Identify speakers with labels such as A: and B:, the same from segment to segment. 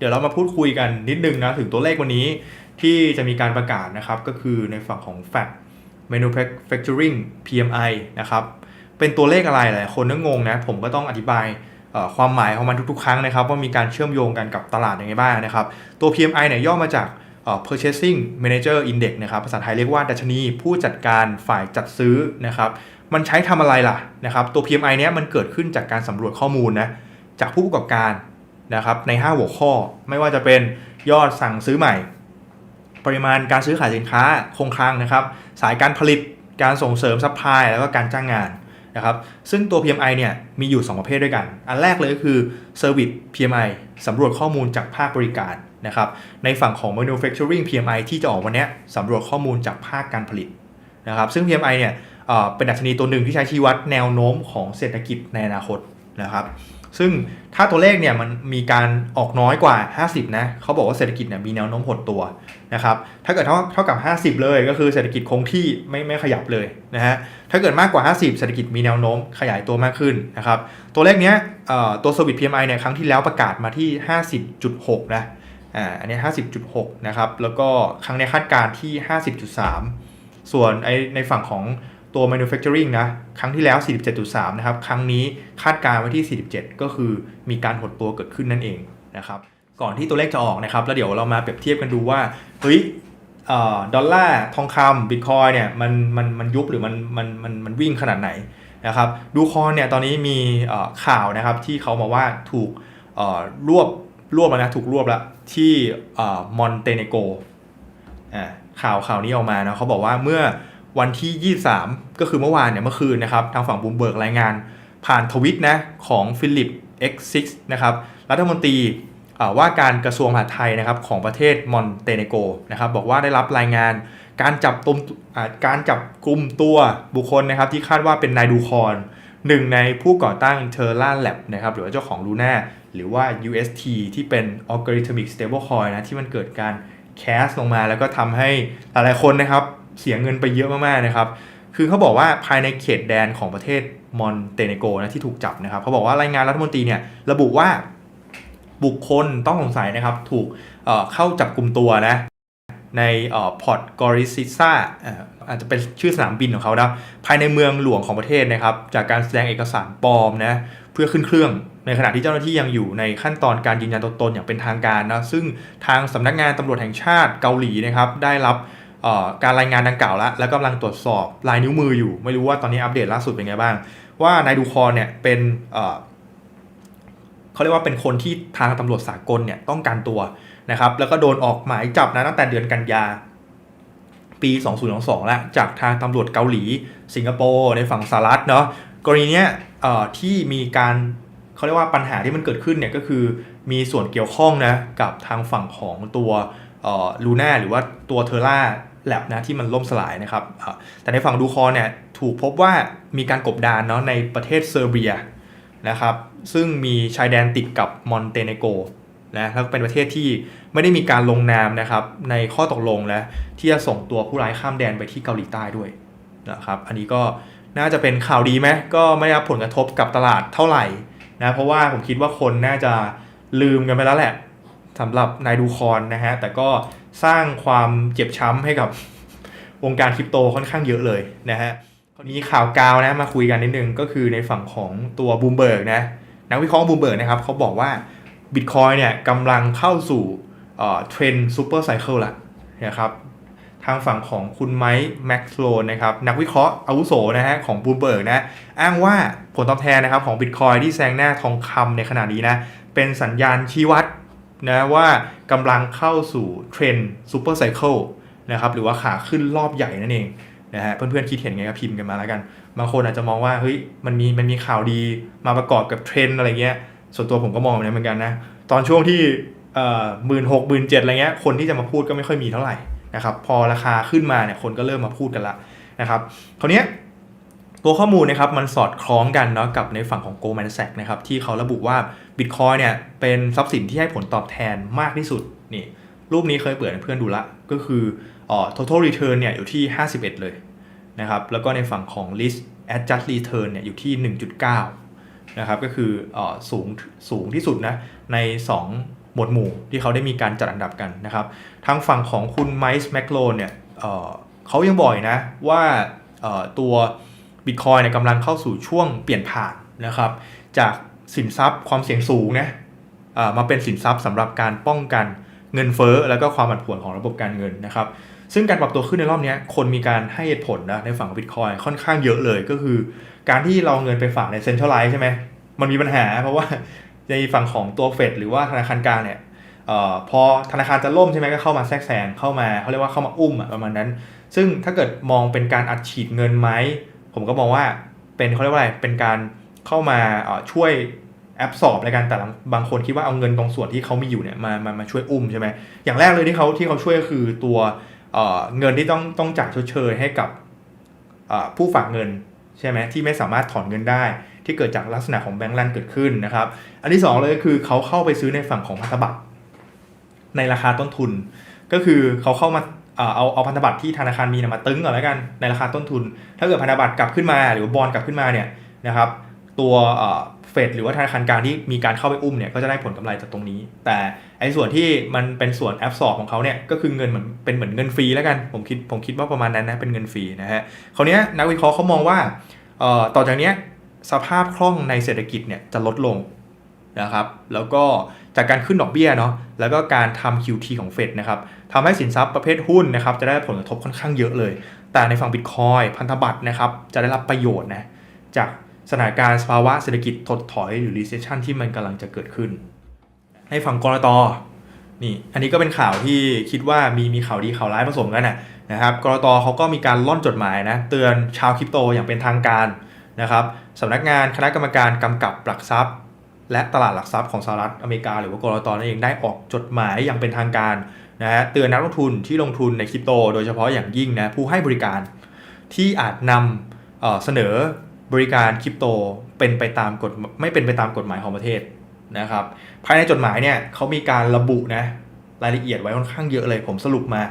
A: เดี๋ยวเรามาพูดคุยกันนิดนึงนะถึงตัวเลขวันนี้ที่จะมีการประกาศนะครับ ก็คือในฝั่งของ Fat Manufacturing PMI นะครับ เป็นตัวเลขอะไรหลายคนก็งงนะ ผมก็ต้องอธิบายความหมายของมันทุกๆ ครั้งนะครับ ว่ามีการเชื่อมโยงกันกับตลาดยังไงบ้างนะครับ ตัว PMI เนี่ยย่อมาจาก Purchasing Manager Index นะครับภาษาไทยเรียกว่าดัชนีผู้จัดการฝ่ายจัดซื้อนะครับมันใช้ทำอะไรล่ะนะครับตัว PMI เนี้ยมันเกิดขึ้นจากการสำรวจข้อมูลนะจากผู้ประกอบการ นะครับใน 5 หัวข้อไม่ว่าจะเป็นยอดสั่งซื้อใหม่ ปริมาณการซื้อขายสินค้าคงคลังนะครับ สายการผลิตการส่งเสริมซัพพลายแล้วก็การจ้างงานนะครับซึ่งตัว PMI เนี่ยมีอยู่ 2 ประเภทด้วยกัน อันแรกเลยก็คือ Service PMI สำรวจข้อมูลจากภาคบริการนะครับในฝั่งของ Manufacturing PMI ที่จะออกวันเนี้ยสำรวจข้อมูลจากภาคการผลิตนะครับซึ่ง PMI เนี่ยเป็นดัชนีตัวหนึ่งที่ใช้ชี้วัดแนวโน้มของเศรษฐกิจในอนาคตนะครับ ซึ่งถ้าตัวเลขเนี่ยมันมีการออกน้อยกว่า 50 นะเขาบอกว่าเศรษฐกิจเนี่ยมีแนวโน้มหดตัวนะครับถ้าเกิดเท่าเท่ากับ 50 เลยก็คือเศรษฐกิจคงที่ไม่ไม่ขยับเลยนะฮะถ้าเกิดมากกว่า 50 เศรษฐกิจมีแนวโน้มขยายตัวมากขึ้นนะครับตัวเลขเนี้ยตัว Service PMI เนี่ยครั้งที่แล้วประกาศมาที่ 50.6 นะอ่าอันนี้ 50.6 นะครับแล้วก็ครั้งนี้คาดการณ์ที่ 50.3 ส่วนไอในฝั่งของ ตัว manufacturing นะ ครั้งที่แล้ว 47.3 นะครับ ครั้งนี้คาดการณ์ไว้ที่ 47 ก็คือมีการหดตัวเกิดขึ้นนั่นเองนะครับ ก่อนที่ตัวเลขจะออกนะครับ แล้วเดี๋ยวเรามาเปรียบเทียบกันดูว่า เฮ้ยดอลลาร์ ทองคำบิตคอยเนี่ย มัน มัน มันยุบหรือมัน มัน มัน มันวิ่งขนาดไหนนะครับ ดูคอนเนี่ย ตอนนี้มีข่าวนะครับที่เขามาว่าถูกรวบ รวบแล้วนะ ถูกรวบแล้วที่มอนเตเนโกอ่าข่าวข่าวนี้ออกมานะเขาบอกว่าเมื่อ วันที่ 23 ก็คือเมื่อวานเนี่ยเมื่อคืนนะครับทางฝั่งบูมเบิร์กรายงาน ผ่านทวิตนะของฟิลิป X6 นะครับรัฐมนตรีว่าการกระทรวงมหาดไทยนะครับของประเทศมอนเตเนโกนะครับบอกว่าได้รับรายงานการจับตุมการจับกลุ่มตัวบุคคลนะครับที่คาดว่าเป็นนายดูคอนหนึ่งในผู้ก่อตั้ง t e r r a Lab นะครับหรือว่าเจ้าของ Luna หรือว่า UST ที่เป็น Algorithmic Stablecoin นะที่มันเกิดการแคสลงมาแล้วก็ทำให้หลายๆคนนะครับ เสียเงินไปเยอะมากๆนะครับ คือเขาบอกว่าภายในเขตแดนของประเทศมอนเตเนโกนะที่ถูกจับนะครับเขาบอกว่ารายงานรัฐมนตรีเนี่ยระบุว่าบุคคลต้องสงสัยนะครับถูกเเข้าจับกลุ่มตัวนะในพอร์ตกอริซิซ่าอาจจะเป็นชื่อสนามบินของเขานะภายในเมืองหลวงของประเทศนะครับ จากการแสดงเอกสารปลอมนะเพื่อขึ้นเครื่องในขณะที่เจ้าหน้าที่ยังอยู่ในขั้นตอนการยืนยันตัวตนอย่างเป็นทางการนะซึ่งทางสำนักงานตำรวจแห่งชาติเกาหลีนะครับได้รับ การรายงานดังกล่าวแล้วแล้วกำลังตรวจสอบลายนิ้วมืออยู่ ไม่รู้ว่าตอนนี้อัปเดตล่าสุดเป็นไงบ้าง ว่านายดูคอเนี่ยเป็นเขาเรียกว่าเป็นคนที่ทางตำรวจสากลเนี่ยต้องการตัวนะครับ แล้วก็โดนออกหมายจับนะตั้งแต่เดือนกันยา ปี 2022 แล้วจากทางตำรวจเกาหลี สิงคโปร์ในฝั่งสหรัฐเนาะกรณีเนี้ยที่มีการเขาเรียกว่าปัญหาที่มันเกิดขึ้นเนี่ยก็คือมีส่วนเกี่ยวข้องนะกับทางฝั่งของตัวลูน่าหรือว่าตัวเทอร่า แลบนะที่มันล่มสลายนะครับ แต่ในฝั่งดูคอเนี่ยถูกพบว่ามีการกบดานเนาะในประเทศเซอร์เบียนะครับ ซึ่งมีชายแดนติดกับมอนเตเนโกนะแล้วเป็นประเทศที่ไม่ได้มีการลงนามนะครับในข้อตกลงและที่จะส่งตัวผู้ร้ายข้ามแดนไปที่เกาหลีใต้ด้วยนะครับ อันนี้ก็น่าจะเป็นข่าวดีไหมก็ไม่รับผลกระทบกับตลาดเท่าไหร่นะเพราะว่าผมคิดว่าคนน่าจะลืมกันไปแล้วแหละสำหรับนายดูคอนนะฮะแต่ก็ สร้างความเจ็บช้ำให้กับวงการคริปโตค่อนข้างเยอะเลยนะฮะคราวนี้ข่าวกาวนะมาคุยกันนิดนึงก็คือในฝั่งของตัวบูมเบิร์กนะนักวิเคราะห์บูมเบิร์กนะครับเขาบอกว่าบิตคอยเนี่ยกำลังเข้าสู่เทรนด์ซูเปอร์ไซเคิลละนะครับทางฝั่งของคุณไมค์แม็กซ์โลนนะครับนักวิเคราะห์อาวุโสนะฮะของบูมเบิร์กนะอ้างว่าผลตอบแทนนะครับของบิตคอยที่แซงหน้าทองคำในขณะนี้นะเป็นสัญญาณชี้วัด นะว่ากำลังเข้าสู่เทรนด์ซูเปอร์ไซเคิลนะครับหรือว่าขาขึ้นรอบใหญ่นั่นเองนะฮะเพื่อนๆคิดเห็นไงก็พิมพ์กันมาแล้วกัน บางคนอาจจะมองว่าเฮ้ยมันมีมันมีข่าวดีมาประกอบกับเทรนด์อะไรเงี้ยส่วนตัวผมก็มองแบบนี้เหมือนกันนะตอนช่วงที่หมื่นหกหมื่นเจ็ดอะไรเงี้ยคนที่จะมาพูดก็ไม่ค่อยมีเท่าไหร่นะครับพอราคาขึ้นมาเนี่ยคนก็เริ่มมาพูดกันละนะครับคราวนี้ตัวข้อมูลนะครับมันสอดคล้องกันเนาะกับในฝั่งของ Goldman Sachs นะครับที่เขาระบุว่า Bitcoin เนี่ยเป็นทรัพย์สินที่ให้ผลตอบแทนมากที่สุดนี่รูปนี้เคยเปิดให้เพื่อนดูละ ก็คืออ๋อ total return เนี่ยอยู่ที่ 51 เลยนะครับแล้วก็ในฝั่งของ risk adjust return เนี่ยอยู่ที่ 1.9นะครับก็คืออ๋อสูงสูงที่สุดนะใน 2 หมวดหมู่ที่เขาได้มีการจัดอันดับกันนะครับทางฝั่งของคุณไมซ์แมคโลนเนี่ยเอ่อเขายังบอกอีกนะว่าเอ่อตัว Bitcoin เนี่ยกำลังเข้าสู่ช่วงเปลี่ยนผ่านนะครับจาก สินทรัพย์ความเสี่ยงสูงนะมาเป็นสินทรัพย์สำหรับการป้องกันเงินเฟ้อแล้วก็ความผันผวนของระบบการเงินนะครับ ซึ่งการปรับตัวขึ้นในรอบนี้คนมีการให้เหตุผลนะในฝั่งของ Bitcoin ค่อนข้างเยอะเลยก็คือ การที่เราเงินไปฝากใน Centralize ใช่ไหมมันมีปัญหา เพราะว่าในฝั่งของตัวเฟดหรือว่าธนาคารกลางเนี่ยออพอธนาคารจะล่มใช่ไหมก็เข้ามาแทรกแซงเข้ามาเขาเรียกว่าเข้ามาอุ้มประมาณนั้น ซึ่งถ้าเกิดมองเป็นการอัดฉีดเงินไหมผมก็มองว่าเป็นเขาเรียกว่าอะไรเป็นการเข้ามาช่วย แอบสอบในการแต่บางคนคิดว่าเอาเงินตรงส่วนที่เขามีอยู่เนี่ยมามามาช่วยอุ้มใช่ไหมอย่างแรกเลยที่เขาที่เขาช่วยก็คือตัวเเงินที่ต้องต้องจ่ายชดเชยให้กับผู้ฝากเงินใช่ไหมที่ไม่สามารถถอนเงินได้ ที่เกิดจากลักษณะของแบงก์รันเกิดขึ้นนะครับ อันที่สองเลยคือเขาเข้าไปซื้อในฝั่งของพันธบัตรในราคาต้นทุน ก็คือเขาเข้ามาเอ่อเอาเอาพันธบัตรที่ธนาคารมีมาตึงก่อนแล้วกันในราคาต้นทุน ถ้าเกิดพันธบัตรกลับขึ้นมา หรือบอลกลับขึ้นมาเนี่ยนะครับ ตัว เฟดหรือว่าธนาคารกลางที่มีการเข้าไปอุ้มเนี่ยก็จะได้ผลกำไรจากตรงนี้ แต่ไอ้ส่วนที่มันเป็นส่วนแอปสอบของเขาเนี่ยก็คือเงินเหมือนเป็นเหมือนเงินฟรีแล้วกันผมคิดผมคิดว่าประมาณนั้นนะเป็นเงินฟรีนะฮะคราวเนี้ยนักวิเคราะห์เขามองว่าเอ่อต่อจากเนี้ยสภาพคล่องในเศรษฐกิจเนี่ยจะลดลงนะครับแล้วก็จากการขึ้นดอกเบี้ยเนาะแล้วก็การทำ QT ของเฟดนะครับทำให้สินทรัพย์ประเภทหุ้นนะครับจะได้ผลกระทบค่อนข้างเยอะเลย แต่ในฝั่งบิตคอยพันธบัตรนะครับจะได้รับประโยชน์นะจาก สถานการณ์สภาวะเศรษฐกิจถดถอยหรือ recession ที่มันกำลังจะเกิดขึ้น ให้ฝั่งกรตนี่ อันนี้ก็เป็นข่าวที่คิดว่ามีมีข่าวดีข่าวร้ายผสมกันนะนะครับกรตเขาก็มีการล่อนจดหมายนะเตือนชาวคริปโตอย่างเป็นทางการนะครับสำนักงานคณะกรรมการกำกับหลักทรัพย์ และตลาดหลักทรัพย์ของสหรัฐอเมริกา หรือว่ากรตนั่นเองได้ออกจดหมายอย่างเป็นทางการนะฮะเตือนนักลงทุนที่ลงทุนในคริปโต โดยเฉพาะอย่างยิ่งนะผู้ให้บริการที่อาจนำเเสนอ บริการคริปโตเป็นไปตามกฎไม่เป็นไปตามกฎหมายของประเทศนะครับ ภายในจดหมายเนี่ยเขามีการระบุนะรายละเอียดไว้ค่อนข้างเยอะเลยผมสรุปมา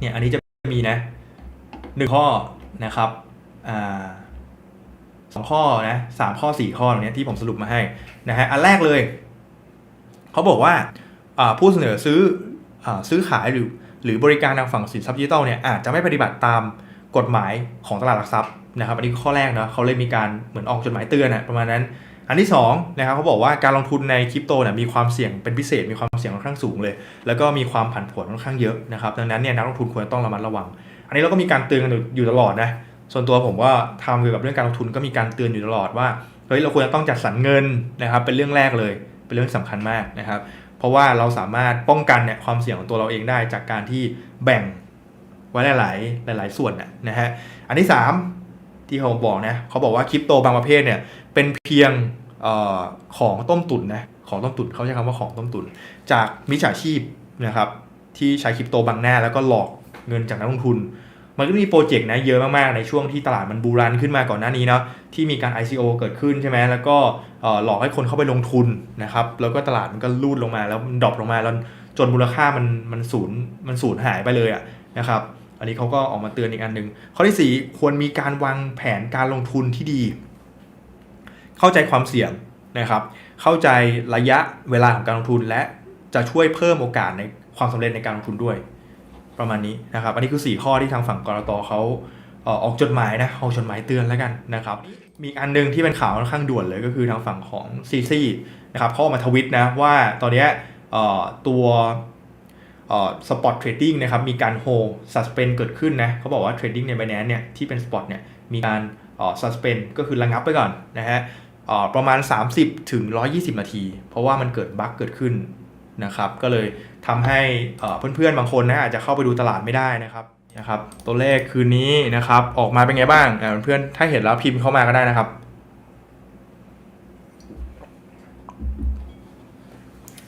A: เนี่ยอันนี้จะมีนะหนึ่งข้อนะครับอ่าสองข้อนะสามข้อสี่ข้อตรงเนี้ยที่ผมสรุปมาให้นะฮะอันแรกเลยเขาบอกว่าอ่าผู้เสนอซื้ออาซื้อขายหรือหรือบริการทางฝั่งสินทรัพย์ดิจิทัลเนี่ยอาจจะไม่ปฏิบัติตามกฎหมายของตลาดหลักทรัพย์ นะครับอันนี้ข้อแรกเนาะเขาเลยมีการเหมือนออกจดหมายเตือนอะประมาณนั้น อันที่2นะครับเขาบอกว่าการลงทุนในคริปโตเนี่ยมีความเสี่ยงเป็นพิเศษมีความเสี่ยงค่อนข้างสูงเลย แล้วก็มีความผันผวนค่อนข้างเยอะนะครับดังนั้นเนี่ยนักลงทุนควรต้องระมัดระวัง อันนี้เราก็มีการเตือนกันอยู่ตลอดนะส่วนตัวผมว่าทำเกี่ยวกับเรื่องการลงทุนก็มีการเตือนอยู่ตลอดว่าเฮ้ยเราควรจะต้องจัดสรรเงินนะครับเป็นเรื่องแรกเลยเป็นเรื่องสำคัญมากนะครับเพราะว่าเราสามารถป้องกันเนี่ยความเสี่ยงของตัวเราเองได้จากการที่แบ่งไว้หลาย ๆ หลาย ๆ ส่วนนะฮะอันที่3 ที่เขาบอกนะเขาบอกว่าคริปโตบางประเภทเนี่ยเป็นเพียงออของต้มตุ๋นนะของต้มตุ๋นเขาใช้คำว่าของต้มตุ๋นจากมิจฉาชีพนะครับที่ใช้คริปโตบังหน้าแล้วก็หลอกเงินจากนักลงทุน มันก็มีโปรเจกต์นะเยอะมากๆ ในช่วงที่ตลาดมันบูรันขึ้นมาก่อนหน้านี้เนาะที่มีการ ICO เกิดขึ้นใช่ไหมแล้วก็หลอกให้คนเข้าไปลงทุนนะครับแล้วก็ตลาดมันก็ลูดลงมาแล้วมันดรอปลงมาแล้วจนมูลค่ามันมันสูญมันสูญหายไปเลยอะนะครับ อันนี้เขาก็ออกมาเตือนอีกอันหนึ่งข้อที่ 4 ควรมีการวางแผนการลงทุนที่ดี เข้าใจความเสี่ยงนะครับ เข้าใจระยะเวลาของการลงทุน และจะช่วยเพิ่มโอกาสในความสำเร็จในการลงทุนด้วย ประมาณนี้นะครับ อันนี้คือ 4 ข้อที่ทางฝั่งกรตเขาออกจดหมายนะออกจดหมายเตือนแล้วกันนะครับมีอันหนึงที่เป็นข่าวค่อนข้างด่วนเลยก็คือทางฝั่งของซีซีนะครับเขาออกมาทวิตนะว่าตอนนี้ตัว สปอตเทรดดิ้งนะครับมีการโฮสัสเปนเกิดขึ้นนะเขาบอกว่าเทรดดิ้งใน b บ n a n c e เนี่ยที่เป็นสปอตเนี่ยมีการสัสเปนก็คือระงับไปก่อนนะฮะประมาณ 30 ถึง 120 นาที เพราะว่ามันเกิดบั๊กเกิดขึ้นนะครับก็เลยทำให้เอ่อเพื่อนๆ บางคนนะอาจจะเข้าไปดูตลาดไม่ได้นะครับนะครับตัวเลขคืนนี้นะครับออกมาเป็นไงบ้างอ่าเพื่อนๆถ้าเห็นแล้วพิมพ์เข้ามาก็ได้นะครับ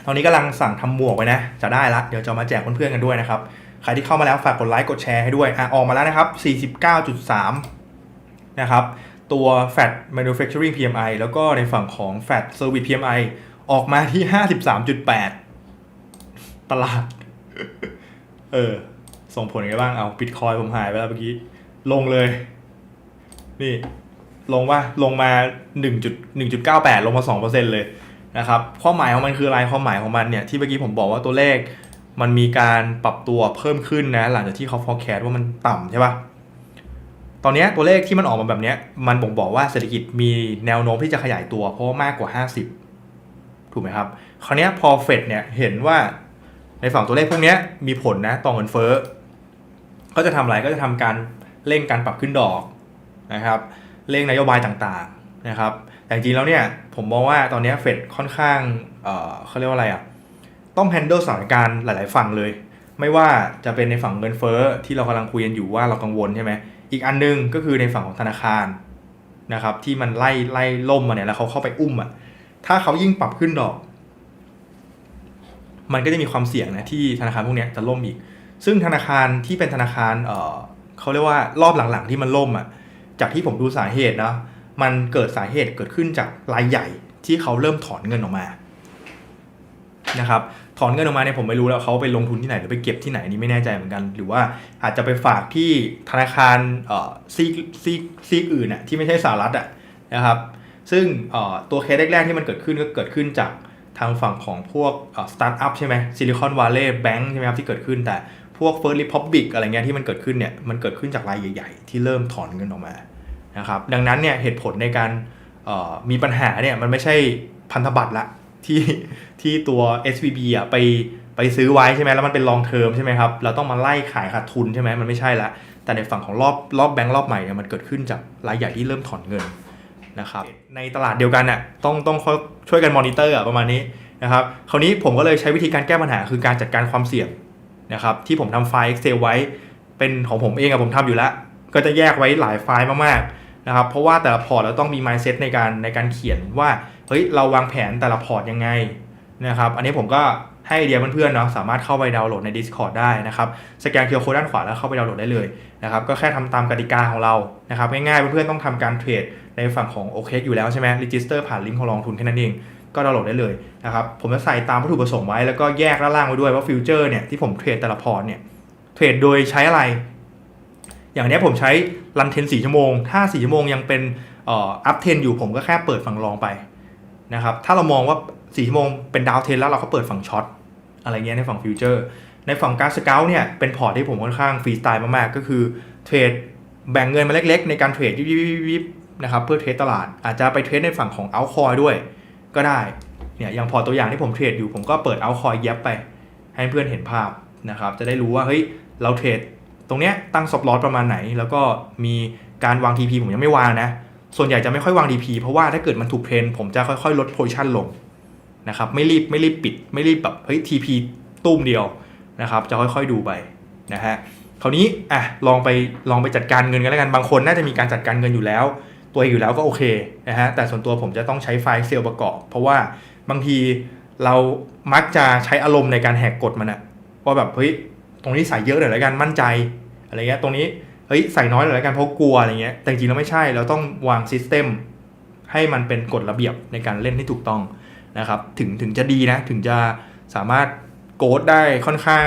A: อนนี้กำลังสั่งทำหมวกไว้นะ จะได้ละเดี๋ยวจะมาแจกเพื่อนๆกันด้วยนะครับใครที่เข้ามาแล้วฝากกดไลค์กดแชร์ให้ด้วยอะออกมาแล้วนะครับ 49.3 นะครับ ตัว Fat Manufacturing PMI แล้วก็ในฝั่งของ Fat Service PMI ออกมาที่ 53.8 ตลาด เออ ส่งผลยังไงบ้าง เอาบิตคอยผมหายไปแล้วเมื่อกี้ ลงเลย นี่ ลงว่าลงมา 1.1.98 ลงมา 2%เลย นะครับความหมายของมันคืออะไรความหมายของมันเนี่ยที่เมื่อกี้ผมบอกว่าตัวเลข มันมีการปรับตัวเพิ่มขึ้นนะหลังจากที่เขา forecast ว่ามันต่ำใช่ปะตอนนี้ตัวเลขที่มันออกมาแบบนี้มันบ่งบอกว่าเศรษฐกิจมีแนวโน้มที่จะขยายตัวเพราะว่ามากกว่า 50 ถูกไหมครับ คราวนี้พอเฟดเนี่ยเห็นว่าในฝั่งตัวเลขพวกนี้มีผลนะต่อเงินเฟ้อก็จะทำอะไรก็จะทำการเร่งการปรับขึ้นดอกนะครับเร่งนโยบายต่างๆนะครับ แต่จริงแล้วเนี่ยผมมองว่าตอนนี้เฟดค่อนข้างเออเขาเรียกว่าอะไรอะต้อง handle สถานการณ์หลาย ๆ ฝั่งเลย ไม่ว่าจะเป็นในฝั่งเงินเฟ้อที่เรากำลังคุยกันอยู่ว่าเรากังวลใช่ไหมอีกอันนึงก็คือในฝั่งของธนาคารนะครับที่มันไล่ไล่ล่มมาเนี่ยแล้วเขาเข้าไปอุ้มอะถ้าเขายิ่งปรับขึ้นดอก มันก็จะมีความเสี่ยงนะที่ธนาคารพวกนี้จะล่มอีก ซึ่งธนาคารที่เป็นธนาคารเออเขาเรียกว่ารอบหลังๆที่มันล่มอะจากที่ผมดูสาเหตุนะ มันเกิดสาเหตุเกิดขึ้นจากรายใหญ่ที่เขาเริ่มถอนเงินออกมานะครับถอนเงินออกมาเนี่ยผมไม่รู้แล้วเขาไปลงทุนที่ไหนหรือไปเก็บที่ไหนนี่ไม่แน่ใจเหมือนกัน หรือว่าอาจจะไปฝากที่ธนาคารเอ่อซีกซีกซีกอื่นน่ะที่ไม่ใช่สหรัฐอะนะครับซึ่งเอ่อตัวเคสแรกๆที่มันเกิดขึ้นก็เกิดขึ้นจากทางฝั่งของพวกสตาร์ทอัพใช่ไหมซิลิคอนว l ล e y แบงค์ใช่ไหมครับที่เกิดขึ้นแต่พวก First Republic อะไรเงี้ยที่มันเกิดขึ้นเนี่ยมันเกิดขึ้นจากรายใหญ่ ๆ ที่เริ่มถอนเงินออกมา นะครับดังนั้นเนี่ยเหตุผลในการมีปัญหาเนี่ยมันไม่ใช่พันธบัตรละที่ที่ตัว SVB อะไปไปซื้อไว้ใช่ไหมแล้วมันเป็น long term ใช่ไหมครับเราต้องมาไล่ขายขาดทุนใช่ไหมมันไม่ใช่ละแต่ในฝั่งของรอบรอบแบงก์รอบใหม่เนี่ยมันเกิดขึ้นจากรายใหญ่ที่เริ่มถอนเงินนะครับในตลาดเดียวกันน่ะต้องต้องช่วยกันมอนิเตอร์อะประมาณนี้นะครับคราวนี้ผมก็เลยใช้วิธีการแก้ปัญหาคือการจัดการความเสี่ยงนะครับที่ผมทำไฟล์ Excel ไว้เป็นของผมเองอะผมทำอยู่แล้ว ก็จะแยกไว้หลายไฟล์มากๆ นะครับเพราะว่าแต่ละพอร์ตเราต้องมี mindset ในการในการเขียนว่าเฮ้ยเราวางแผนแต่ละพอร์ตยังไงนะครับอันนี้ผมก็ให้ไอเดียเพื่อนๆเนาะสามารถเข้าไปดาวน์โหลดใน Discord ได้นะครับสแกนเคอร์โคด้านขวาแล้วเข้าไปดาวน์โหลดได้เลยนะครับก็แค่ทำตามกติกาของเรานะครับง่ายๆเพื่อนๆต้องทำการเทรดในฝั่งของ OK อยู่แล้วใช่ไหมรีจิสเตอร์ผ่านลิงก์ของลองทุนแค่นั้นเองก็ดาวน์โหลดได้เลยนะครับผมจะใส่ตามวัตถุประสงค์ไว้แล้วก็แยกด้านล่างไว้ด้วยว่าฟิวเจอร์เนี่ยที่ผมเทรดแต่ละพอร์ตเนี่ยเทรดโดยใช้อะไร อย่างนี้ผมใช้รันเทนสี่ชั่วโมง ถ้า4ชั่วโมงยังเป็นอัพเทนอยู่ผมก็แค่เปิดฝั่งรองไปนะครับ ถ้าเรามองว่า4ชั่วโมงเป็นดาวเทนแล้วเราก็เปิดฝั่งช็อตอะไรเงี้ยในฝั่งฟิวเจอร์ ในฝั่งการสเกลเนี่ยเป็นพอร์ตที่ผมค่อนข้างฟรีสไตล์มากๆ ก็คือเทรดแบ่งเงินมาเล็กๆ ในการเทรดยิบๆนะครับเพื่อเทรดตลาด อาจจะไปเทรดในฝั่งของเอาคอยด้วย ก็ได้เนี่ยอย่างพอตตัวอย่างที่ผมเทรดอยู่ผมก็เปิดเอาคอยเย็บไป ให้เพื่อนเห็นภาพนะครับจะได้รู้ว่าเฮ้ยเราเทรด ตรงเนี้ยตั้งสปลอตประมาณไหน แล้วก็มีการวาง TP ผมยังไม่วางนะ ส่วนใหญ่จะไม่ค่อยวาง DP เพราะว่าถ้าเกิดมันถูกเทรนผมจะค่อยๆ ลดโพซิชันลงนะครับไม่รีบไม่รีบปิด ไม่รีบแบบเฮ้ย TP ตุ้มเดียวนะครับจะค่อยๆดูไปนะฮะคราวนี้อะลองไปลองไปจัดการเงินกันแล้วกันบางคนน่าจะมีการจัดการเงินอยู่แล้ว ตัวองอยู่แล้วก็โอเคนะฮะแต่ส่วนตัวผมจะต้องใช้ไฟล์เซลล์ประกอบ เพราะว่าบางทีเรามักจะใช้อารมณ์ในการแหกกฎมันอะว่าแบบเฮ้ย ตรงนี้ใส่เยอะหน่อยล้วกันมั่นใจอะไรเงี้ยตรงนี้เฮ้ยใส่น้อยหน่อยล้วกันเพราะกลัวอะไรเงี้ยแต่จริงแล้วไม่ใช่เราต้องวางซิสเต็มให้มันเป็นกฎระเบียบในการเล่นที่ถูกต้องนะครับถึงถึงจะดีนะถึงจะสามารถโกดได้ค่อนข้าง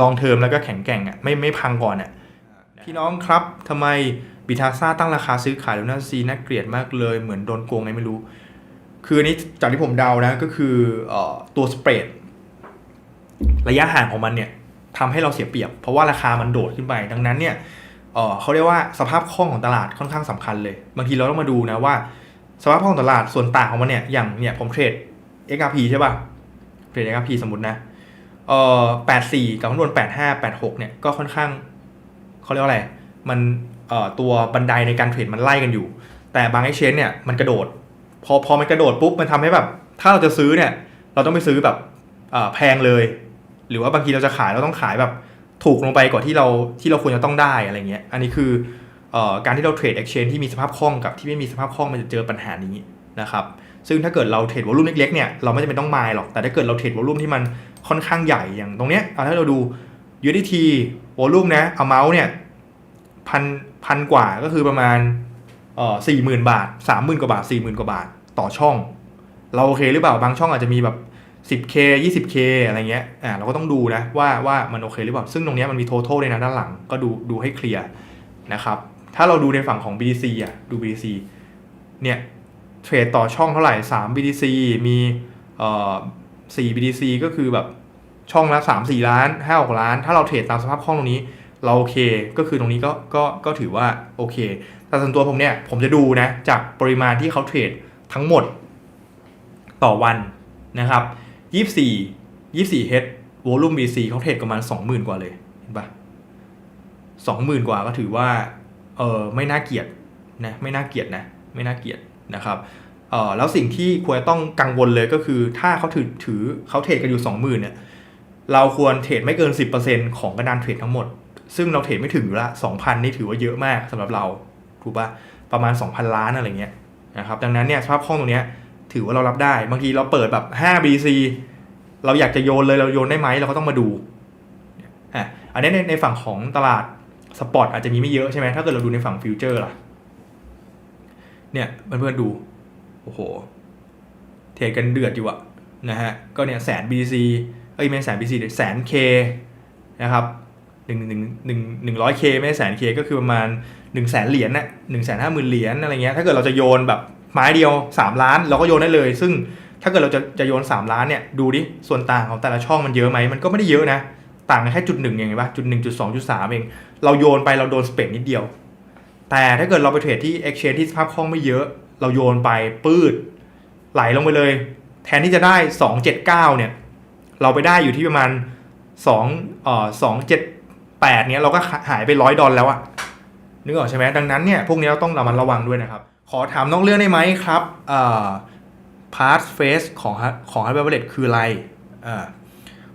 A: ลองเทอมแล้วก็แข็งแกร่งอะไม่ไม่พังก่อนอะพี่น้องครับทำไมบิทาซ่าตั้งราคาซื้อขายแล้วน่าซีน่าเกลียดมากเลยเหมือนโดนโกงไงไม่รู้ คืออันนี้จากที่ผมเดานะก็คือเอ่อตัวสเปรดระยะห่างของมันเนี่ย ทำให้เราเสียเปรียบ เพราะว่าราคามันโดดขึ้นไปดังนั้นเนี่ยเขาเรียกว่าสภาพคล่องของตลาดค่อนข้างสำคัญเลย บางทีเราต้องมาดูนะว่า สภาพคล่องตลาดส่วนต่างของมันเนี่ยอย่างเนี่ยผมเทรด XRP ใช่ป่ะเทรด XRP สมมตินะเอ่อ84กับข้างบน85 86เนี่ยก็ค่อนข้างเขาเรียกว่าอะไร มันเอ่อตัวบันไดในการเทรดมันไล่กันอยู่ แต่บางไอเชนเนี่ยมันกระโดด พอพอมันกระโดดปุ๊บมันทำให้แบบ ถ้าเราจะซื้อเนี่ย เราต้องไปซื้อแบบเอ่อแพงเลย หรือว่าบางทีเราจะขายเราต้องขายแบบถูกลงไปกว่าที่เราที่เราควรจะต้องได้อะไรเงี้ย อันนี้คือออการที่เราเทรด exchange ที่มีสภาพคล่องกับที่ไม่มีสภาพคล่องมันจะเจอปัญหานี้นะครับ ซึ่งถ้าเกิดเราเทรดวอลุ่มเล็กๆเนี่ยเราไม่จำเป็นต้องมายหรอก แต่ถ้าเกิดเราเทรดวอลุ่มที่มันค่อนข้างใหญ่อย่างตรงเนี้ยเอาถ้าเราดู USDT วอลุ่มนะ amount เนี่ยพันพันกว่าก็คือประมาณอ่อสี่หมื่นบาทสามหมื่นกว่าบาทสี่หมื่นกว่าบาทต่อช่อง เราโอเคหรือเปล่าบางช่องอาจจะมีแบบ 10k 20k อะไรเงี้ยอ่าเราก็ต้องดูนะว่าว่ามันโอเคหรือเปล่า ซึ่งตรงนี้มันมี total ในนะด้านหลังก็ดูดูให้เคลียร์นะครับ ถ้าเราดูในฝั่งของ BTC อะดู BTC เนี่ยเทรดต่อช่องเท่าไหร่ 3 BTC มีเอ่อ4 BTC ก็คือแบบช่องละ 3 4 ล้าน5 6ล้าน ถ้าเราเทรดตามสภาพคล่องตรงนี้ เราโอเคก็คือตรงนี้ก็ก็ก็ถือว่าโอเค แต่ส่วนตัวผมเนี่ยผมจะดูนะจากปริมาณที่เขาเทรดทั้งหมดต่อวันนะครับ 24 24 H volume BC เขาเทรดประมาณ20,000กว่าเลยเห็นปะ20,000กว่าก็ถือว่าเออไม่น่าเกลียดนะไม่น่าเกลียดนะ ไม่น่าเกลียดนะครับเออแล้วสิ่งที่ควรต้องกังวลเลยก็คือ ถ้าเขาถือถือเขาเทรดกันอยู่20,000เนี่ยเราควรเทรดไม่เกิน 10%ของกระดานเทรดทั้งหมด ซึ่งเราเทรดไม่ถึงอยู่ละ2,000 นี่ถือว่าเยอะมากสำหรับเรา ถูกปะประมาณ 2,000 ล้านอะไรเงี้ยนะครับดังนั้นเนี่ยสภาพคล่องตรงเนี้ย ถือว่าเรารับได้ บางทีเราเปิดแบบ5 BC เราอยากจะโยนเลยเราโยนได้ไหมเราก็ต้องมาดูอะอันนี้ในในฝั่งของตลาดสปอร์ตอาจจะมีไม่เยอะใช่ไหมถ้าเกิดเราดูในฝั่งฟิวเจอร์ล่ะ เนี่ยเพื่อนๆดู โอ้โห เทรดกันเดือดอยู่อะนะฮะ ก็เนี่ยแสน BC เอ้ยไม่แสน BC แสน K นะครับหนึ่งหนึ่งหนึ่งหนึ่งร้อยเคไม่ใช่แสนเคก็คือประมาณหนึ่งแสนเหรียญน่ะหนึ่งแสนห้าหมื่นเหรียญอะไรเงี้ยถ้าเกิดเราจะโยนแบบ ไม้เดียวสามล้านเราก็โยนได้เลย ซึ่งถ้าเกิดเราจะจะโยนสามล้านเนี่ยดูดิส่วนต่างของแต่ละช่องมันเยอะไหมมันก็ไม่ได้เยอะนะ ต่างแค่จุดหนึ่งเองเห็นปะจุดหนึ่งจุดสองจุดสามเอง เราโยนไปเราโดนสเปกนิดเดียว แต่ถ้าเกิดเราไปเทรดที่ Exchange ที่สภาพคล่องไม่เยอะ เราโยนไปปืดไหลลงไปเลย แทนที่จะได้279เจ็ดเก้าเนี่ยเราไปได้อยู่ที่ประมาณ2เอ่อ278เจ็ดแปดเนี่ยเราก็หายไปร้อยดอลแล้วอะนึกออกใช่ไหมดังนั้นเนี่ยพวกนี้เราต้องระมัดระวังด้วยนะครับ ขอถามนอกเรื่องได้ไหมครับเอ่อ pass face ของของ hardware wallet คืออะไรอ่า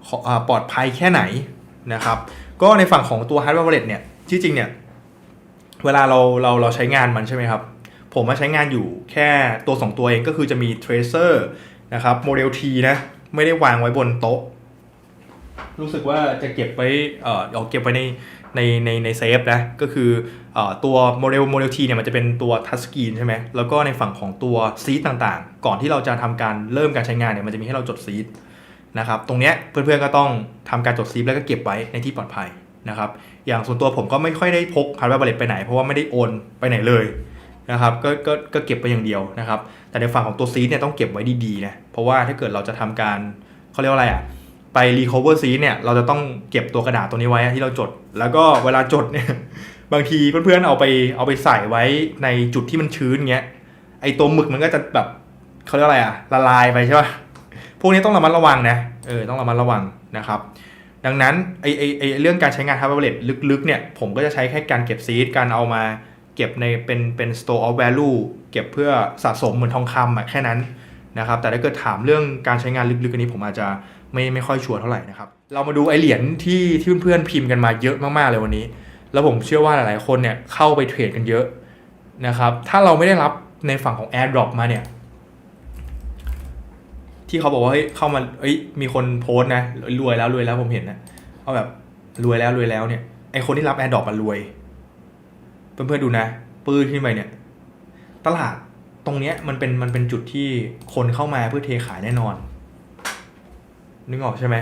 A: ขออปลอดภัยแค่ไหนนะครับ ก็ในฝั่งของตัว hardware wallet เนี่ยที่จริงเนี่ยเวลาเราเราเราใช้งานมันใช่ไหมครับ ผมมาใช้งานอยู่แค่ตัว 2 ตัวเองก็คือจะมี Tracer นะครับโมเดล T นะ ไม่ได้วางไว้บนโต๊ะ รู้สึกว่าจะเก็บไว้เอ่อเอาเก็บไว้ใน ในในในเซฟนะก็คืออตัวโมเดลโมเดล T เนี่ยมันจะเป็นตัวทัชสกรีนใช่ไหมแล้วก็ในฝั่งของตัวซีดต่างๆ ก่อนที่เราจะทำการเริ่มการใช้งานเนี่ยมันจะมีให้เราจดซีดนะครับตรงเนี้ยเพื่อนๆก็ต้องทำการจดซีดแล้วก็เก็บไว้ในที่ปลอดภัยนะครับอย่างส่วนตัวผมก็ไม่ค่อยได้พกฮาร์ดแวร์บาเลตไปไหน เพราะว่าไม่ได้โอนไปไหนเลยนะครับก็ก็ก็เก็บไปอย่างเดียวนะครับแต่ในฝั่งของตัวซีดเนี่ยต้องเก็บไว้ดีๆนะเพราะว่าถ้าเกิดเราจะทำการเขาเรียกว่าอะไรอะ ไป recover seed เนี่ยเราจะต้องเก็บตัวกระดาษตัวนี้ไว้ที่เราจด แล้วก็เวลาจดเนี่ยบางทีเพื่อนๆเอาไปเอาไปใส่ไว้ในจุดที่มันชื้นเงี้ยไอตัวหมึกมันก็จะแบบเขาเรียกว่าอะไรอะละลายไปใช่ป่ะพวกนี้ต้องระมัดระวังนะเออต้องระมัดระวังนะครับ ดังนั้นไอไอไอเรื่องการใช้งาน hardware wallet ลึกๆเนี่ยผมก็จะใช้แค่การเก็บซีดการเอามาเก็บในเป็นเป็น store of value เก็บเพื่อสะสมเหมือนทองคำอะแค่นั้นนะครับแต่ถ้าเกิดถามเรื่องการใช้งานลึกๆอันนี้ผมอาจจะ ไม่ไม่ค่อยชัวร์เท่าไหร่นะครับ เรามาดูไอเหรียญที่ที่เพื่อนๆพิมพ์กันมาเยอะมากๆเลยวันนี้ แล้วผมเชื่อว่าหลายๆคนเนี่ยเข้าไปเทรดกันเยอะนะครับ ถ้าเราไม่ได้รับในฝั่งของ airdrop มาเนี่ย ที่เขาบอกว่าเฮ้ยเข้ามาเอ้ยมีคนโพสนะรวยแล้วรวยแล้วผมเห็นนะเอาแบบรวยแล้วรวยแล้วเนี่ยไอคนที่รับแอร์ดรอปมันรวยเพื่อนๆดูนะ ปื้นขึ้นไปเนี่ย ตลาดตรงเนี้ยมันเป็นมันเป็นจุดที่คนเข้ามาเพื่อเทขายแน่นอน นึกออกใช่ไหม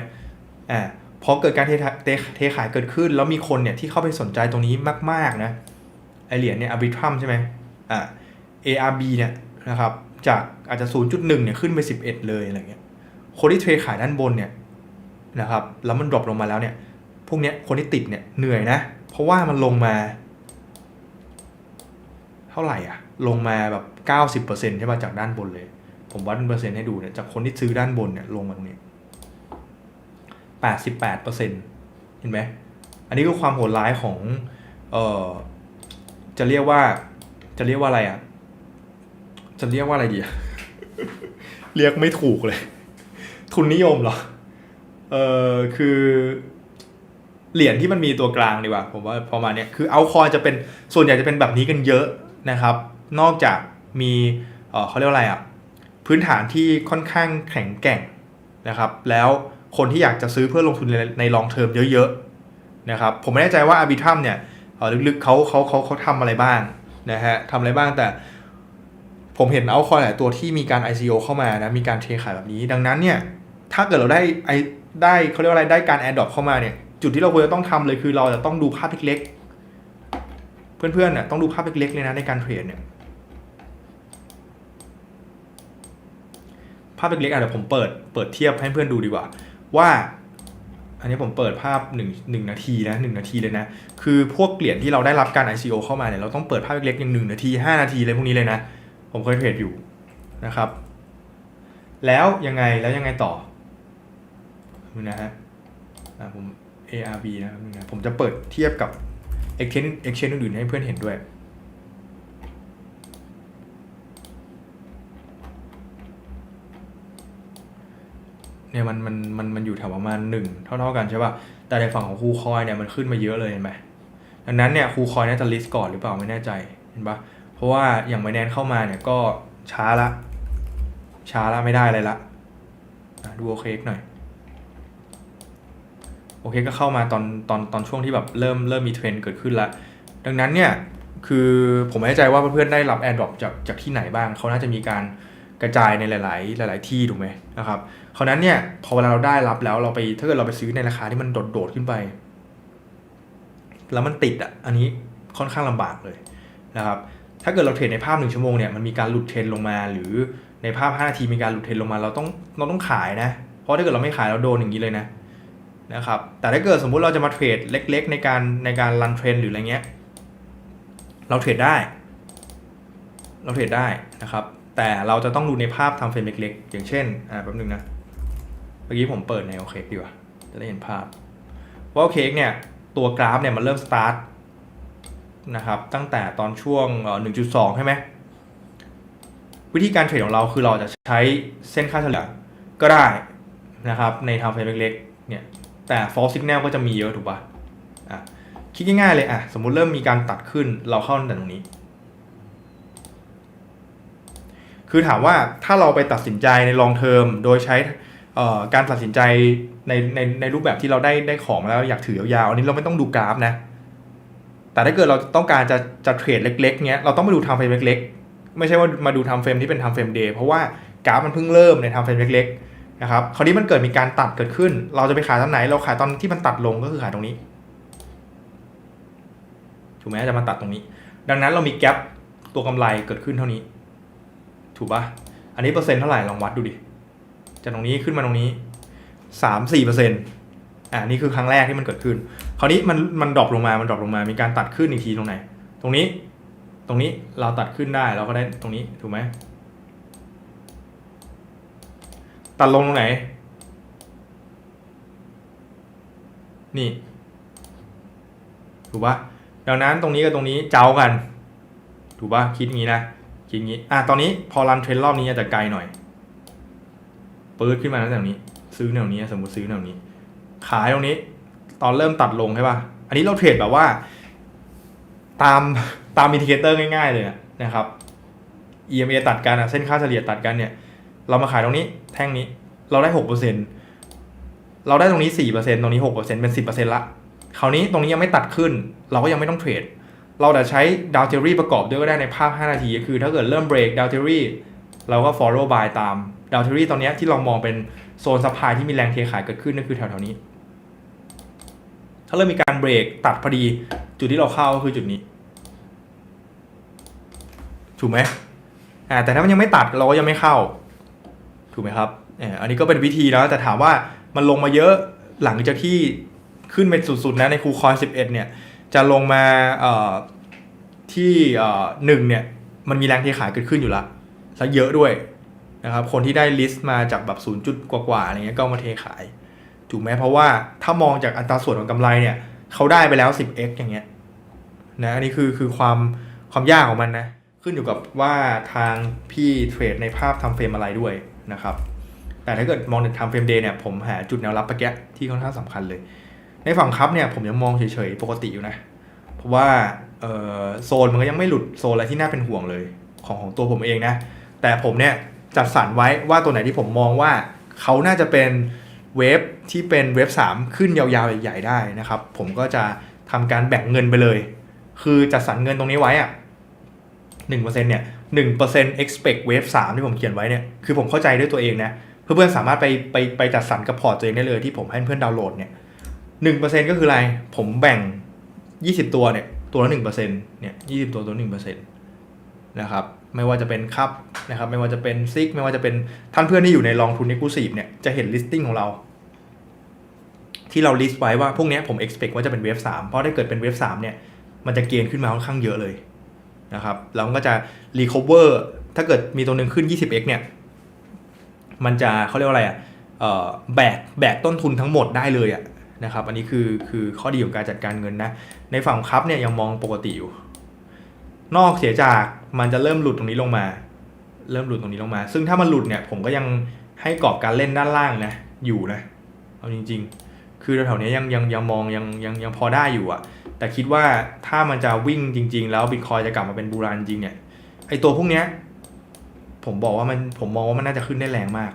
A: อ่าพอเกิดการเทเทเทขายเกิดขึ้น แล้วมีคนเนี่ยที่เข้าไปสนใจตรงนี้มาก ๆ นะ ไอเหรียญเนี่ยอาร์บิทรัมใช่ไหมอ่า ARB เนี่ยนะครับ จากอาจจะ 0.1 เนี่ยขึ้นไป 11 เลยอะไรเงี้ย คนที่เทรดขายด้านบนเนี่ยนะครับ แล้วมันดรอปลงมาแล้วเนี่ย พวกเนี้ยคนที่ติดเนี่ยเหนื่อยนะ เพราะว่ามันลงมา เท่าไหร่อะลงมาแบบ 90%ใช่ป่ะจากด้านบนเลย ผมวัดเป็นเปอร์เซ็นต์ให้ดูเนี่ย จากคนที่ซื้อด้านบนเนี่ยลงมาตรงนี้ 88%เห็นไหมอันนี้ก็ความโหดร้ายของเอ่อจะเรียกว่าจะเรียกว่าอะไรอะ จะเรียกว่าอะไรดีอะเรียกไม่ถูกเลย ทุนนิยมเหรอ เออคือ เหรียญที่มันมีตัวกลางดีกว่า ผมว่าประมาณเนี้ยคือเอาคอยจะเป็นส่วนใหญ่จะเป็นแบบนี้กันเยอะนะครับ นอกจากมีเออเขาเรียกว่าอะไรอะ พื้นฐานที่ค่อนข้างแข็งแกร่งนะครับ แล้ว คนที่อยากจะซื้อเพื่อลงทุนในในลองเทอมเยอะๆนะครับผมไม่แน่ใจว่าอาร์บิทัมเนี่ยลึกๆเขาเขาเขาเขาทำอะไรบ้างนะฮะทำอะไรบ้างแต่ผมเห็นเอาคอยหลายตัวที่มีการ ICO เข้ามานะมีการเทขายแบบนี้ ดังนั้นเนี่ยถ้าเกิดเราได้ไอได้เขาเรียกว่าอะไรได้การ a อ r d ด o p เข้ามาเนี่ยจุดที่เราควรจะต้องทำเลยคือเราจะต้องดูภาพเล็กๆ เพื่อนๆน่ะต้องดูภาพเล็กๆเลยนะในการเทรดเนี่ยภภาพเล็กๆอะเดี๋ยวผมเปิดเปิดเทียบให้เพื่อนดูดีกว่า ว่า อันนี้ผมเปิดภาพ1งนาทีนะหนาทีเลยนะ คือพวกเหรียญที่เราได้รับการ ICO เข้ามาเนี่ยเราต้องเปิดภาพเล็กๆอย่างหนึ่งนาที 5 นาทีเลยพวกนี้เลยนะ ผมเคยเทรดอยู่นะครับ แล้วยังไงแล้วยังไงต่อดูนะฮะอะผม ARB นะครับนี่นะผมจะเปิดเทียบกับ exchange exchange อื่นๆให้เพื่อนเห็นด้วย เนี่ยมันมันมันมันอยู่แถวประมาณหนึ่งเท่าๆกันใช่ป่ะแต่ในฝั่งของคูคอยเนี่ยมันขึ้นมาเยอะเลยเห็นไหมดังนั้นเนี่ยคูคอยน่าจะลิสต์ก่อนหรือเปล่าไม่แน่ใจเห็นปะเพราะว่าอย่างไมแนนเข้ามาเนี่ยก็ช้าละ ช้าละไม่ได้เลยละดูโอเคหน่อยโอเคก็เข้ามาตอนตอนตอนช่วงที่แบบเริ่มเริ่มมีเทรนด์เกิดขึ้นละดังนั้นเนี่ยคือผมไม่แน่ใจว่าเพื่อนๆได้รับแอร์ดรอปจากจากที่ไหนบ้าง เขาน่าจะมีการ กระจายในหลาย ๆ หลาย ๆ ที่ถูกไหมนะครับคราวนั้นเนี่ยพอเวลาเราได้รับแล้วเราไปถ้าเกิดเราไปซื้อในราคาที่มันโดด ๆ ขึ้นไป แล้วมันติดอะอันนี้ค่อนข้างลำบากเลยนะครับถ้าเกิดเราเทรดในภาพหนึ่งชั่วโมงเนี่ยมันมีการหลุดเทรนลงมา หรือในภาพ 5 นาทีมีการหลุดเทรนลงมาเราต้องเราต้องขายนะ เพราะถ้าเกิดเราไม่ขายเราโดนอย่างนี้เลยนะนะครับแต่ถ้าเกิดสมมุติเราจะมาเทรดเล็ก ๆ ในการในการรันเทรนหรืออะไรเงี้ยเราเทรดได้ เราเทรดได้นะครับ แต่เราจะต้องดูในภาพทำเฟรมเล็กๆ อย่างเช่น อ่าแป๊บนึงนะ เมื่อกี้ผมเปิดในโอเคดีกว่า จะได้เห็นภาพ ว่าโอเคเนี่ย ตัวกราฟเนี่ยมันเริ่มสตาร์ทนะครับ ตั้งแต่ตอนช่วงเอ่อ1.2ใช่ไหม วิธีการเทรดของเราคือเราจะใช้เส้นค่าเฉลี่ยก็ได้นะครับ ในทำเฟรมเล็กๆ เนี่ย แต่ false signal ก็จะมีเยอะถูกปะอะ คิดง่ายๆเลย อะ สมมุติเริ่มมีการตัดขึ้น เราเข้าตั้งแต่ตรงนี้ คือถามว่าถ้าเราไปตัดสินใจใน long term โดยใช้การตัดสินใจในในในรูปแบบที่เราได้ได้ของมาแล้วอยากถือยาวๆอันนี้เราไม่ต้องดูกราฟนะ แต่ถ้าเกิดเราต้องการจะจะเทรดเล็กๆเนี้ยเราต้องมาดูทำเฟรมเล็ก ๆ ไม่ใช่ว่ามาดูทำเฟรมที่เป็นทำเฟรมเดย์เพราะว่ากราฟมันเพิ่งเริ่มในทำเฟรมเล็กๆนะครับคราวนี้มันเกิดมีการตัดเกิดขึ้น เราจะไปขายตอนไหน เราขายตอนที่มันตัดลงก็คือขายตรงนี้ถูกไหมจะมาตัดตรงนี้ ดังนั้นเรามีแกลบตัวกำไรเกิดขึ้นเท่านี้ ถูกปะอันนี้เปอร์เซ็นต์เท่าไหร่ลองวัดดูดิ จากตรงนี้ขึ้นมาตรงนี้สามสี่เปอร์เซ็นต์อ่านี่คือครั้งแรกที่มันเกิดขึ้น คราวนี้มันมันดรอปลงมา มันดรอปลงมา มีการตัดขึ้นอีกทีตรงไหน ตรงนี้ ตรงนี้เราตัดขึ้นได้เราก็ได้ตรงนี้ถูกไหม ตัดลงตรงไหน นี่ ถูกปะดังนั้นตรงนี้กับตรงนี้เจ้ากัน ถูกปะคิดอย่างนี้นะ คิดอย่างนี้ อะตอนนี้พอรันเทรนรอบนี้อาจจะไกลหน่อยปื๊ดขึ้นมาตั้งแต่นี้ ซื้อแนวนี้สมมติซื้อแนวนี้ ขายตรงนี้ ตอนเริ่มตัดลงใช่ป่ะ อันนี้เราเทรดแบบว่า ตามตามอินดิเคเตอร์ง่ายๆเลยนะครับ EMA ตัดกันอะเส้นค่าเฉลี่ยตัดกันเนี่ย เรามาขายตรงนี้ แท่งนี้ เราได้หกเปอร์เซ็นเราได้ตรงนี้สี่เปอร์เซ็นตรงนี้หกเปอร์เซ็นเป็นสิบเปอร์เซ็นละคราวนี้ตรงนี้ยังไม่ตัดขึ้น เราก็ยังไม่ต้องเทรด เราจะใช้ดาวเทอรี่ประกอบด้วยก็ได้ในภาพ 5 นาทีคือถ้าเกิดเริ่มเบรกดาวเทอรี่เราก็ follow by ตามดาวเทอรี่ตอนนี้ที่เรามองเป็นโซนซัพพลายที่มีแรงเทขายเกิดขึ้นนั่นคือแถวๆนี้ ถ้าเริ่มมีการเบรกตัดพอดี จุดที่เราเข้าก็คือจุดนี้ ถูกไหมอ่าแต่ถ้ามันยังไม่ตัดเราก็ยังไม่เข้า ถูกไหมครับเอออันนี้ก็เป็นวิธีนะแต่ถามว่ามันลงมาเยอะหลังจากที่ขึ้นไปสุดๆนะในคูคอย11 เนี่ย จะลงมาที่หนึ่งเนี่ยมันมีแรงเทขายเกิดขึ้นอยู่ละซะเยอะด้วยนะครับคนที่ได้ลิสต์มาจากแบบศูนย์จุดกว่าๆอะไรเงี้ยก็มาเทขายถูกไหมเพราะว่าถ้ามองจากอัตราส่วนของกำไรเนี่ยเขาได้ไปแล้ว 10x อย่างเงี้ยนะอันนี้คือคือความความยากของมันนะขึ้นอยู่กับว่าทางพี่เทรดในภาพทำเฟรมอะไรด้วยนะครับแต่ถ้าเกิดมองในทำเฟรมเดย์เนี่ยผมหาจุดแนวรับปะแกะที่ค่อนข้างสำคัญเลย ในฝั่งคับเนี่ยผมยังมองเฉยๆ ปกติอยู่นะ เพราะว่าโซนมันก็ยังไม่หลุดโซนอะไรที่น่าเป็นห่วงเลยของของตัวผมเองนะ แต่ผมเนี่ยจัดสรรไว้ว่าตัวไหนที่ผมมองว่าเขาน่าจะเป็นเวฟที่เป็นเวฟ3 ขึ้นยาวๆ ใหญ่ๆได้นะครับ ผมก็จะทำการแบ่งเงินไปเลย คือจัดสรรเงินตรงนี้ไว้อะหนึ่งเปอร์เซ็นต์เนี่ยหนึ่งเปอร์เซ็นต์ expect wave 3ที่ผมเขียนไว้เนี่ย คือผมเข้าใจด้วยตัวเองนะ เพื่อนๆสามารถไปไปไปจัดสรรกับพอร์ตตัวเองได้เลยที่ผมให้เพื่อนดาวน์โหลดเนี่ย หนึ่งเปอร์เซ็นต์ก็คืออะไร ผมแบ่งยี่สิบตัวเนี่ย ตัวละหนึ่งเปอร์เซ็นต์เนี่ยยี่สิบตัวตัวหนึ่งเปอร์เซ็นต์นะครับ ไม่ว่าจะเป็นคัพนะครับ ไม่ว่าจะเป็นซิก ไม่ว่าจะเป็นท่านเพื่อนที่อยู่ในลองทุน exclusive เนี่ย จะเห็น listing ของเรา ที่เรา list ไว้ว่าพวกนี้ผม expect ว่าจะเป็นเวฟ3เพราะถ้าเกิดเป็นเวฟ3เนี่ย มันจะเกณฑ์ขึ้นมาค่อนข้างเยอะเลยนะครับแล้วก็จะ recover ถ้าเกิดมีตัวหนึ่งขึ้น 20x เนี่ย มันจะเขาเรียกว่าอะไรอะเอ่อแบก แบกต้นทุนทั้งหมดได้เลยอะ นะครับอันนี้คือคือข้อดีของการจัดการเงินนะในฝั่งคัพเนี่ยยังมองปกติอยู่ นอกเสียจากมันจะเริ่มหลุดตรงนี้ลงมา เริ่มหลุดตรงนี้ลงมา ซึ่งถ้ามันหลุดเนี่ยผมก็ยังให้กรอบการเล่นด้านล่างนะอยู่นะเอาจริง ๆ คือแถวๆนี้ยังยังยังมองยังยังยังพอได้อยู่อะแต่คิดว่าถ้ามันจะวิ่งจริง ๆ แล้วบิตคอยจะกลับมาเป็นบูรานจริงเนี่ยไอตัวพวกเนี้ยผมบอกว่ามันผมมองว่ามันน่าจะขึ้นได้แรงมาก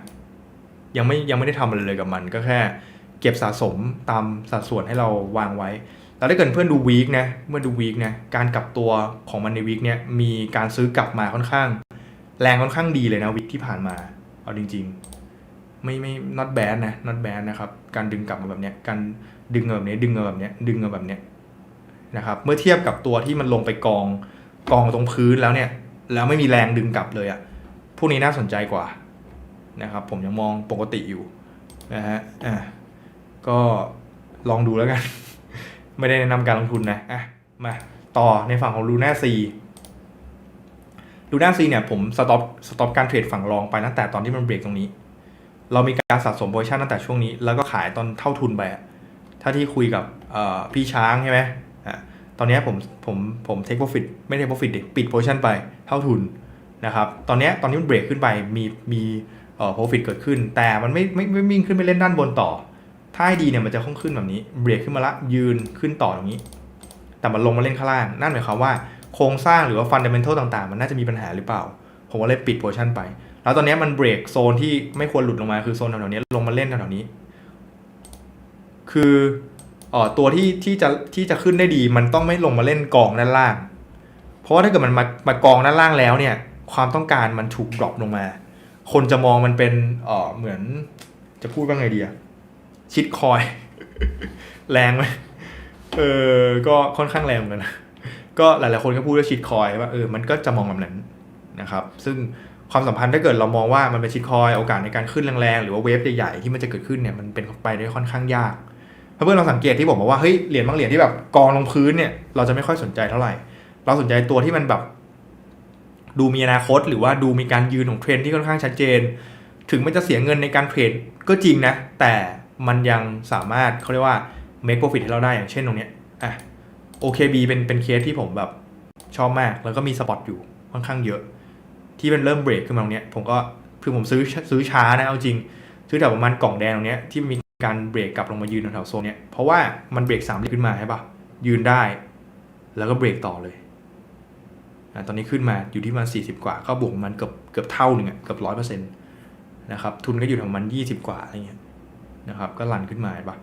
A: ยังไม่ยังไม่ได้ทำอะไรเลยกับมันก็แค่ เก็บสะสมตามสัดส่วนให้เราวางไว้ แล้วถ้าเกิดเพื่อนดูวีคนะเมื่อดูวีคนะการกลับตัวของมันในวีคเนี่ยมีการซื้อกลับมาค่อนข้าง แรงค่อนข้างดีเลยนะวีคที่ผ่านมาเอาจริง ๆ ไม่ไม่ not bad นะ not bad นะครับ การดึงกลับมาแบบเนี้ยการดึงแบบเนี้ยดึงแบบเนี้ยดึงแบบเนี้ยนะครับเมื่อเทียบกับตัวที่มันลงไปกองกองตรงพื้นแล้วเนี่ย แล้วไม่มีแรงดึงกลับเลยอะ่ะพวกนี้น่าสนใจกว่านะครับ ผมยังมองปกติอยู่นะฮะอะ ก็ลองดูแล้วกัน ไม่ได้แนะนำการลงทุนนะอะมาต่อในฝั่งของ Luna C Luna C เนี่ยผมสต็อปสต็อปการเทรดฝั่งรองไปตั้งแต่ตอนที่มันเบรกตรงนี้ เรามีการสะสมโพซชั่นตั้งแต่ช่วงนี้ แล้วก็ขายตอนเท่าทุนไปถ้าที่คุยกับพี่ช้างใช่ไหมอะตอนนี้ผมผมผมเทคโปรฟิตไม่ได้โปรฟิตดิปิดโพซชั่นไปเท่าทุนนะครับ ตอนนี้ตอนนี้มันเบรกขึ้นไปมีมีเอ่อโปรฟิตเกิดขึ้น แต่มันไม่ไม่ไม่วิ่งขึ้นไปเล่นด้านบนต่อ ถ้าให้ดีเนี่ยมันจะคงขึ้นแบบนี้เบรกขึ้นมาละยืนขึ้นต่อตรงนี้ แต่มันลงมาเล่นข้างล่าง นั่นหมายความว่าโครงสร้างหรือว่าฟันเดเมนทัลต่างๆ มันน่าจะมีปัญหาหรือเปล่า ผมก็เลยปิดโพชันไป แล้วตอนนี้มันเบรกโซนที่ไม่ควรหลุดลงมาคือโซนแถวๆนี้ลงมาเล่นแถวๆนี้ คือเอ่อตัวที่ที่จะที่จะขึ้นได้ดี มันต้องไม่ลงมาเล่นกองด้านล่าง เพราะว่าถ้าเกิดมันมามากองด้านล่างแล้วเนี่ย ความต้องการมันถูกดรอปลงมา คนจะมองมันเป็นเอ่อเหมือนจะพูดว่าไงดีอะ ชิดคอย แรงไหมเออก็ค่อนข้างแรงเหมือนกันนะก็หลายๆคนก็พูดว่าชิดคอยว่าเออมันก็จะมองแบบนั้นนะครับ ซึ่งความสัมพันธ์ถ้าเกิดเรามองว่ามันเป็นชิดคอยโอกาสในการขึ้นแรงๆหรือว่าเวฟใหญ่ๆที่มันจะเกิดขึ้นเนี่ยมันเป็นไปได้ค่อนข้างยากเพื่อนเราสังเกตที่ผมบอกว่าเฮ้ยเหรียญบางเหรียญที่แบบกองลงพื้นเนี่ยเราจะไม่ค่อยสนใจเท่าไหร่ เราสนใจตัวที่มันแบบ ดูมีอนาคต หรือว่าดูมีการยืนของเทรนที่ค่อนข้างชัดเจน ถึงมันจะเสียเงินในการเทรดก็จริงนะ แต่ มันยังสามารถเขาเรียกว่า make profit ให้เราได้อย่างเช่นตรงเนี้ยอะ OKB เป็นเป็นเคสที่ผมแบบชอบมาก แล้วก็มีสปอตอยู่ค่อนข้างเยอะ ที่มันเริ่มเบรกขึ้นมาตรงเนี้ยผมก็คือผมซื้อซื้อช้านะเอาจริง ซื้อแต่ประมาณกล่องแดงตรงเนี้ยที่มีการเบรกกลับลงมายืนแถวโซนเนี้ยเพราะว่ามันเบรกสามเลี่ยมขึ้นมาใช่ปะยืนได้ แล้วก็เบรกต่อเลยอะตอนนี้ขึ้นมาอยู่ที่ประมาณสี่สิบกว่า ก็บวกมันเกือบเกือบเท่าหนึ่งอะเกือบร้อยเปอร์เซ็นต์นะครับทุนก็อยู่ประมาณยี่สิบกว่าอะไรเงี้ย นะครับ ก็ลันขึ้นมาเห็นปะ